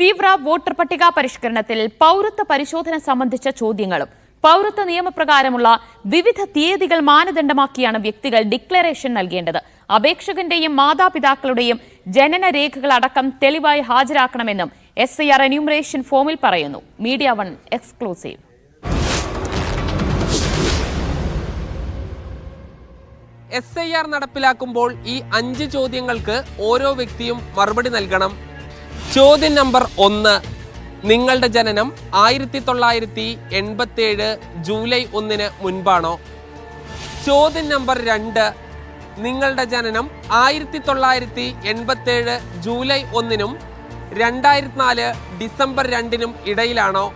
തീവ്ര വോട്ടർ പട്ടിക പരിഷ്കരണത്തിൽ പൗരത്വ പരിശോധന സംബന്ധിച്ച ചോദ്യങ്ങളും പൗരത്വ നിയമപ്രകാരമുള്ള വിവിധ തീയതികൾ മാനദണ്ഡമാക്കിയാണ് വ്യക്തികൾ ഡിക്ലറേഷൻ നൽകേണ്ടത്. അപേക്ഷകന്റെയും മാതാപിതാക്കളുടെയും ജനന രേഖകൾ അടക്കം തെളിവായി ഹാജരാക്കണമെന്നും എസ് ഐ ആർ എന്യൂമറേഷൻ ഫോമിൽ പറയുന്നു. Media one exclusive. S I R നടപ്പിലാക്കുമ്പോൾ ഈ അഞ്ച് ചോദ്യങ്ങൾക്ക് ഓരോ വ്യക്തിയും മറുപടി നൽകണം. ചോദ്യം നമ്പർ ഒന്ന്. നിങ്ങളുടെ ജനനം ആയിരത്തി തൊള്ളായിരത്തി എൺപത്തേഴ് ജൂലൈ ഒന്നിന് മുൻപാണോ? ചോദ്യം നമ്പർ രണ്ട്. നിങ്ങളുടെ ജനനം ആയിരത്തി തൊള്ളായിരത്തി എൺപത്തേഴ് ജൂലൈ ഒന്നിനും രണ്ടായിരത്തി നാല് ഡിസംബർ രണ്ടിനും ഇടയിലാണോ?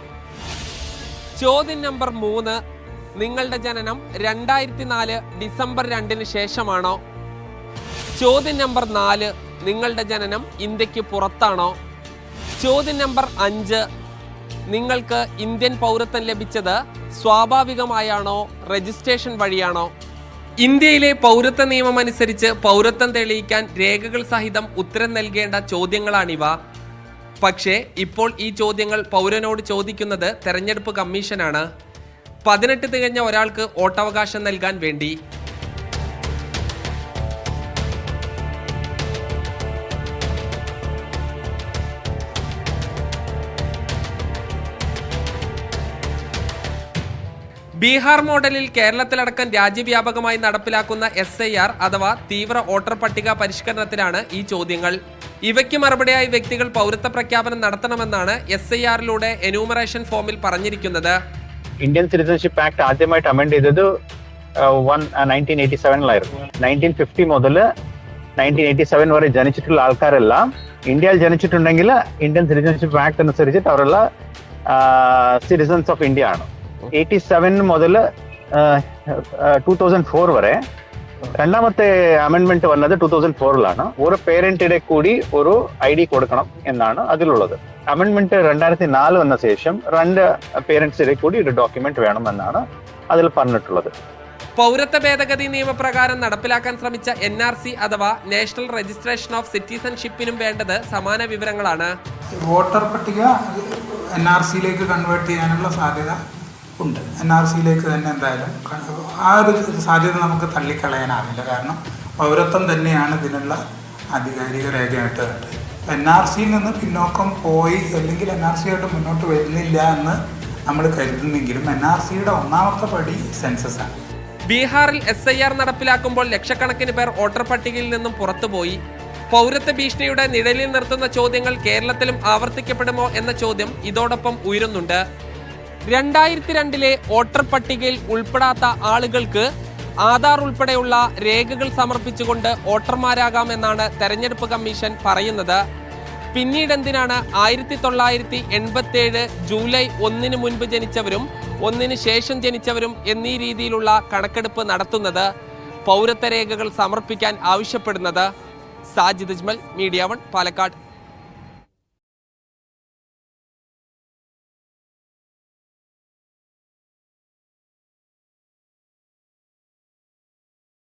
ചോദ്യം നമ്പർ മൂന്ന്. നിങ്ങളുടെ ജനനം രണ്ടായിരത്തി നാല് ഡിസംബർ രണ്ടിന് ശേഷമാണോ? ചോദ്യം നമ്പർ നാല്. നിങ്ങളുടെ ജനനം ഇന്ത്യയ്ക്ക് പുറത്താണോ? ചോദ്യം നമ്പർ അഞ്ച്. നിങ്ങൾക്ക് ഇന്ത്യൻ പൗരത്വം ലഭിച്ചത് സ്വാഭാവികമായാണോ രജിസ്ട്രേഷൻ വഴിയാണോ? ഇന്ത്യയിലെ പൗരത്വ നിയമം അനുസരിച്ച് പൗരത്വം തെളിയിക്കാൻ രേഖകൾ സഹിതം ഉത്തരം നൽകേണ്ട ചോദ്യങ്ങളാണിവ. പക്ഷേ ഇപ്പോൾ ഈ ചോദ്യങ്ങൾ പൗരനോട് ചോദിക്കുന്നത് തെരഞ്ഞെടുപ്പ് കമ്മീഷനാണ്. പതിനെട്ട് തികഞ്ഞ ഒരാൾക്ക് വോട്ടവകാശം നൽകാൻ വേണ്ടി. ബീഹാർ മോഡലിൽ കേരളത്തിലടക്കം രാജ്യവ്യാപകമായി നടപ്പിലാക്കുന്ന എസ് ഐ ആർ അഥവാ തീവ്ര വോട്ടർ പട്ടിക പരിഷ്കരണത്തിലാണ് ഈ ചോദ്യങ്ങൾ. ഇവയ്ക്ക് മറുപടിയായി വ്യക്തികൾ പൗരത്വ പ്രഖ്യാപനം നടത്തണമെന്നാണ് എസ് ഐ ആറിലൂടെ എന്യൂമറേഷൻ ഫോമിൽ പറഞ്ഞിരിക്കുന്നത്. ഇന്ത്യൻ സിറ്റിസൺഷിപ്പ് ആക്ട് ആദ്യമായിട്ട് അമെൻഡ് ചെയ്തത് വൺ എയ്റ്റി സെവനിലായിരുന്നു ഫിഫ്റ്റി മുതൽ നയന്റീൻ എയ്റ്റി സെവൻ വരെ ജനിച്ചിട്ടുള്ള ആൾക്കാരെല്ലാം ഇന്ത്യയിൽ ജനിച്ചിട്ടുണ്ടെങ്കിൽ ഇന്ത്യൻ സിറ്റിസൺഷിപ്പ് ആക്ട് അനുസരിച്ചിട്ട് അവരുള്ള സിറ്റിസൺസ് ഓഫ് ഇന്ത്യ ആണ്. എയ്റ്റി സെവൻ മുതൽ ടൂ തൗസൻഡ് ഫോർ വരെ. രണ്ടാമത്തെ അമെൻമെന്റ് വന്നത് ടൂ തൗസൻഡ് ഫോറിലാണ് ഒരു പേരന്റിടെ കൂടി ഒരു ഐ ഡി കൊടുക്കണം എന്നാണ് അതിലുള്ളത്. അമെൻമെന്റ് രണ്ടായിരത്തി നാല് വന്ന ശേഷം രണ്ട് പേരന്റ്സിടെ കൂടി ഒരു ഡോക്യുമെന്റ് വേണമെന്നാണ് അതിൽ പറഞ്ഞിട്ടുള്ളത്. പൗരത്വ ഭേദഗതി നിയമപ്രകാരം നടപ്പിലാക്കാൻ ശ്രമിച്ച എൻ ആർ സി അഥവാ നാഷണൽ രജിസ്ട്രേഷൻ ഓഫ് സിറ്റിസൺഷിപ്പിനും വേണ്ടത് സമാന വിവരങ്ങളാണ്. വോട്ടർ പട്ടിക എൻ ആർ സിയിലേക്ക് കൺവേർട്ട് ചെയ്യാനുള്ള സാധ്യത ഉണ്ട്. എൻ ആർ സിയിലേക്ക് തന്നെ എന്തായാലും ആ ഒരു സാധ്യത നമുക്ക് തള്ളിക്കളയാനാവില്ല. കാരണം പൗരത്വം തന്നെയാണ് ഇതിനുള്ള ആധികാരിക രേഖയായിട്ട് കണ്ടത്. എൻ ആർ സിയിൽ നിന്ന് പിന്നോക്കം പോയി അല്ലെങ്കിൽ എൻ ആർ സി ആയിട്ട് മുന്നോട്ട് വരുന്നില്ല എന്ന് നമ്മൾ കരുതുന്നെങ്കിലും എൻ ആർ സിയുടെ ഒന്നാമത്തെ പടി സെൻസസ് ആണ്. ബീഹാറിൽ എസ് ഐ ആർ നടപ്പിലാക്കുമ്പോൾ ലക്ഷക്കണക്കിന് പേർ വോട്ടർ പട്ടികയിൽ നിന്നും പുറത്തുപോയി പൗരത്വ ഭീഷണിയുടെ നിഴലിൽ നിർത്തുന്ന ചോദ്യങ്ങൾ കേരളത്തിലും ആവർത്തിക്കപ്പെടുമോ എന്ന ചോദ്യം ഇതോടൊപ്പം ഉയരുന്നുണ്ട്. രണ്ടായിരത്തി രണ്ടിലെ വോട്ടർ പട്ടികയിൽ ഉൾപ്പെടാത്ത ആളുകൾക്ക് ആധാർ ഉൾപ്പെടെയുള്ള രേഖകൾ സമർപ്പിച്ചുകൊണ്ട് വോട്ടർമാരാകാം എന്നാണ് തെരഞ്ഞെടുപ്പ് കമ്മീഷൻ പറയുന്നത്. പിന്നീട് എന്തിനാണ് ആയിരത്തി തൊള്ളായിരത്തി എൺപത്തേഴ് ജൂലൈ ഒന്നിന് മുൻപ് ജനിച്ചവരും ഒന്നിന് ശേഷം ജനിച്ചവരും എന്നീ രീതിയിലുള്ള കണക്കെടുപ്പ് നടത്തുന്നത് പൗരത്വ രേഖകൾ സമർപ്പിക്കാൻ ആവശ്യപ്പെടുന്നത്. Sajid Ajmal media one Palakkad.